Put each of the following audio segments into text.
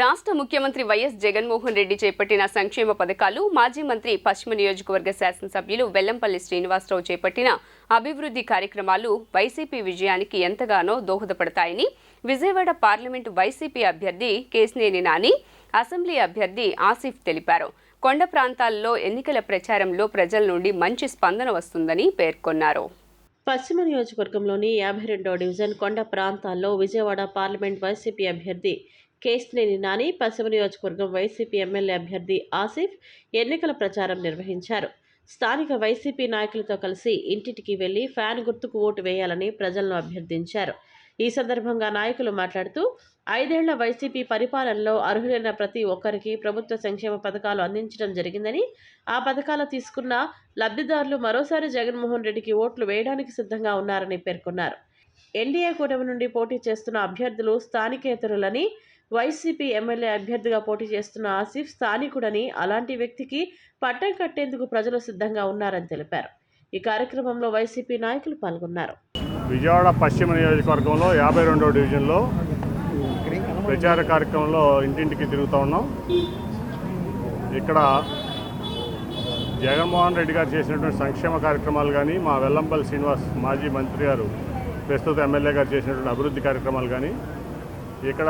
రాష్ట్ర ముఖ్యమంత్రి వైఎస్ జగన్మోహన్ రెడ్డి చేపట్టిన సంక్షేమ పథకాలు మాజీ మంత్రి పశ్చిమ నియోజకవర్గ శాసనసభ్యులు వెల్లంపల్లి శ్రీనివాసరావు చేపట్టిన అభివృద్ధి కార్యక్రమాలు వైసీపీ విజయానికి ఎంతగానో దోహదపడతాయని విజయవాడ పార్లమెంటు వైసీపీ అభ్యర్థి కేసినేని నాని అసెంబ్లీ అభ్యర్థి ఆసిఫ్ తెలిపారు. కొండ ప్రాంతాల్లో ఎన్నికల ప్రచారంలో ప్రజల నుండి మంచి స్పందన వస్తుందని పేర్కొన్నారు. పశ్చిమ నియోజకవర్గంలోని యాభై రెండో డివిజన్ కొండ ప్రాంతాల్లో విజయవాడ పార్లమెంట్ వైసీపీ అభ్యర్థి కేశినేని నాని పశ్చిమ నియోజకవర్గం వైసీపీ ఎమ్మెల్యే అభ్యర్థి ఆసిఫ్ ఎన్నికల ప్రచారం నిర్వహించారు. స్థానిక వైసీపీ నాయకులతో కలిసి ఇంటింటికి వెళ్ళి ఫ్యాన్ గుర్తుకు ఓటు వేయాలని ప్రజలను అభ్యర్థించారు. ఈ సందర్భంగా నాయకులు మాట్లాడుతూ ఐదేళ్ళ వైసీపీ పరిపాలనలో అర్హులైన ప్రతి ఒక్కరికి ప్రభుత్వ సంక్షేమ పథకాలు అందించడం జరిగిందని ఆ పథకాలు తీసుకున్న లబ్ధిదారులు మరోసారి జగన్మోహన్ రెడ్డికి ఓట్లు వేయడానికి సిద్ధంగా ఉన్నారని పేర్కొన్నారు. ఎన్డీఏ కూటమి నుండి పోటీ చేస్తున్న అభ్యర్థులు స్థానికేతరులని వైసీపీ ఎమ్మెల్యే అభ్యర్థిగా పోటీ చేస్తున్న ఆసిఫ్ స్థానికుడని అలాంటి వ్యక్తికి పట్టం కట్టేందుకు ప్రజలు సిద్ధంగా ఉన్నారని తెలిపారు. ఈ కార్యక్రమంలో వైసీపీ నాయకులు పాల్గొన్నారు. విజయవాడ పశ్చిమ నియోజకవర్గంలో యాభై రెండవ డివిజన్లో ప్రచార కార్యక్రమంలో ఇంటింటికి తిరుగుతూ ఉన్నాం. ఇక్కడ జగన్మోహన్ రెడ్డి గారు చేసినటువంటి సంక్షేమ కార్యక్రమాలు కానీ మా వెల్లంపల్లి శ్రీనివాస్ మాజీ మంత్రి గారు ప్రస్తుత ఎమ్మెల్యే గారు చేసినటువంటి అభివృద్ధి కార్యక్రమాలు కానీ ఇక్కడ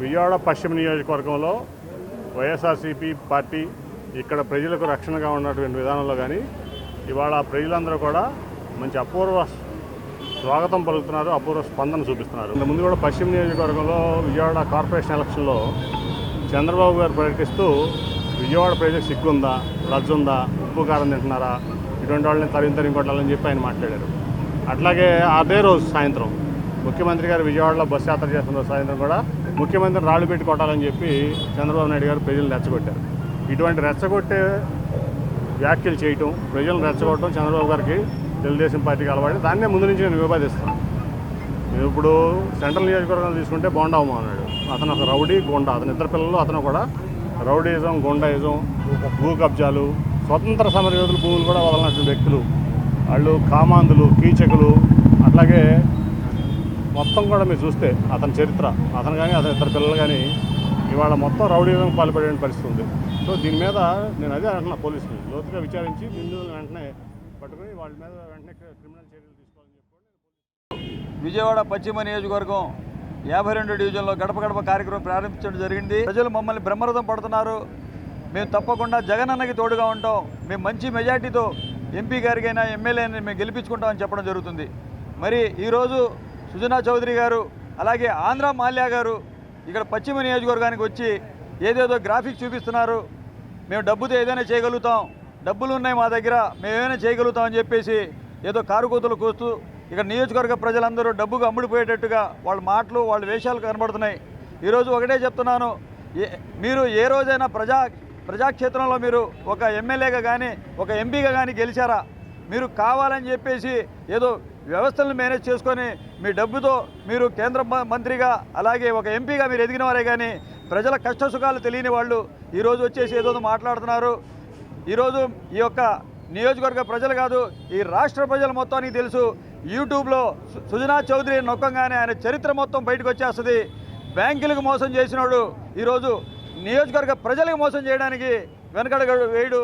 విజయవాడ పశ్చిమ నియోజకవర్గంలో వైఎస్ఆర్సీపీ పార్టీ ఇక్కడ ప్రజలకు రక్షణగా ఉన్నటువంటి విధానంలో కానీ ఇవాళ ప్రజలందరూ కూడా మంచి అపూర్వ స్వాగతం పలుకుతున్నారు అపూర్వ స్పందన చూపిస్తున్నారు. ముందు కూడా పశ్చిమ నియోజకవర్గంలో విజయవాడ కార్పొరేషన్ ఎలక్షన్లో చంద్రబాబు గారు ప్రకటిస్తూ విజయవాడ ప్రజలకు సిగ్గుందా లజ్జుందా ఉప్పు కారం తింటున్నారా ఇటువంటి వాళ్ళని తరిగి తరిగి కొట్టాలని చెప్పి ఆయన మాట్లాడారు. అట్లాగే అదే రోజు సాయంత్రం ముఖ్యమంత్రి గారు విజయవాడలో బస్సు యాత్ర చేస్తున్న సాయంత్రం కూడా ముఖ్యమంత్రిని రాళ్ళు పెట్టి కొట్టాలని చెప్పి చంద్రబాబు నాయుడు గారు ప్రజలు రెచ్చగొట్టారు. ఇటువంటి రెచ్చగొట్టే వ్యాఖ్యలు చేయటం ప్రజలను రెచ్చగొట్టడం చంద్రబాబు గారికి తెలుగుదేశం పార్టీకి అలవాటు. దాన్నే ముందు నుంచి నేను వివాదిస్తాను నేను ఇప్పుడు సెంట్రల్ నియోజకవర్గం తీసుకుంటే బోండావు అన్నాడు అతను ఒక రౌడీ గుండా. అతని ఇద్దరు పిల్లలు అతను కూడా రౌడీజం గుండాయిజం భూ కబ్జాలు స్వతంత్ర సమరయోధుల భూములు కూడా వదలనటువంటి వ్యక్తులు. వాళ్ళు కామాంధులు కీచకులు. అట్లాగే మొత్తం కూడా మీరు చూస్తే అతని చరిత్ర. అతను కానీ అతని ఇద్దరు పిల్లలు కానీ ఇవాళ మొత్తం రౌడీజం పాల్పడే పరిస్థితి ఉంది. సో దీని మీద నేను అదే అంటున్నా పోలీసులు. లోతుగా విచారించి నిందితులను వెంటనే పట్టుకుని వాళ్ళ మీద వెంటనే క్రిమినల్ చర్యలు తీసుకోవాలని చెప్పి విజయవాడ పశ్చిమ నియోజకవర్గం యాభై రెండు డివిజన్లో గడప గడప కార్యక్రమం ప్రారంభించడం జరిగింది. ప్రజలు మమ్మల్ని బ్రహ్మరథం పడుతున్నారు. మేము తప్పకుండా జగన్ అన్నకి తోడుగా ఉంటాం. మేము మంచి మెజార్టీతో ఎంపీ గారికైనా ఎమ్మెల్యేని మేము గెలిపించుకుంటామని చెప్పడం జరుగుతుంది. మరి ఈరోజు సుజనా చౌదరి గారు అలాగే ఆంధ్ర మాల్యా గారు ఇక్కడ పశ్చిమ నియోజకవర్గానికి వచ్చి ఏదేదో గ్రాఫిక్ చూపిస్తున్నారు. మేము డబ్బుతో ఏదైనా చేయగలుగుతాం. డబ్బులు ఉన్నాయి మా దగ్గర మేమేమైనా చేయగలుగుతామని చెప్పేసి ఏదో కారుకూతలు కూస్తూ ఇక్కడ నియోజకవర్గ ప్రజలందరూ డబ్బుకు అమ్ముడిపోయేటట్టుగా వాళ్ళ మాటలు వాళ్ళ వేషాలు కనబడుతున్నాయి. ఈరోజు ఒకటే చెప్తున్నాను ఏ మీరు ఏ రోజైనా ప్రజా ప్రజాక్షేత్రంలో మీరు ఒక ఎమ్మెల్యేగా కానీ ఒక ఎంపీగా కానీ గెలిచారా? మీరు కావాలని చెప్పేసి ఏదో వ్యవస్థలను మేనేజ్ చేసుకొని మీ డబ్బుతో మీరు కేంద్ర మ- మంత్రిగా అలాగే ఒక ఎంపీగా మీరు ఎదిగిన వారే కానీ ప్రజల కష్ట సుఖాలు తెలియని వాళ్ళు ఈరోజు వచ్చేసి ఏదో మాట్లాడుతున్నారు. ఈరోజు ఈ యొక్క నియోజకవర్గ ప్రజలు కాదు ఈ రాష్ట్ర ప్రజలు మొత్తానికి తెలుసు యూట్యూబ్లో సు- సుజనా చౌదరి నొక్కంగానే ఆయన చరిత్ర మొత్తం బయటకు వచ్చేస్తుంది. బ్యాంకులకు మోసం చేసినాడు ఈరోజు నియోజకవర్గ ప్రజలకు మోసం చేయడానికి వెనకడగడు వేయడు.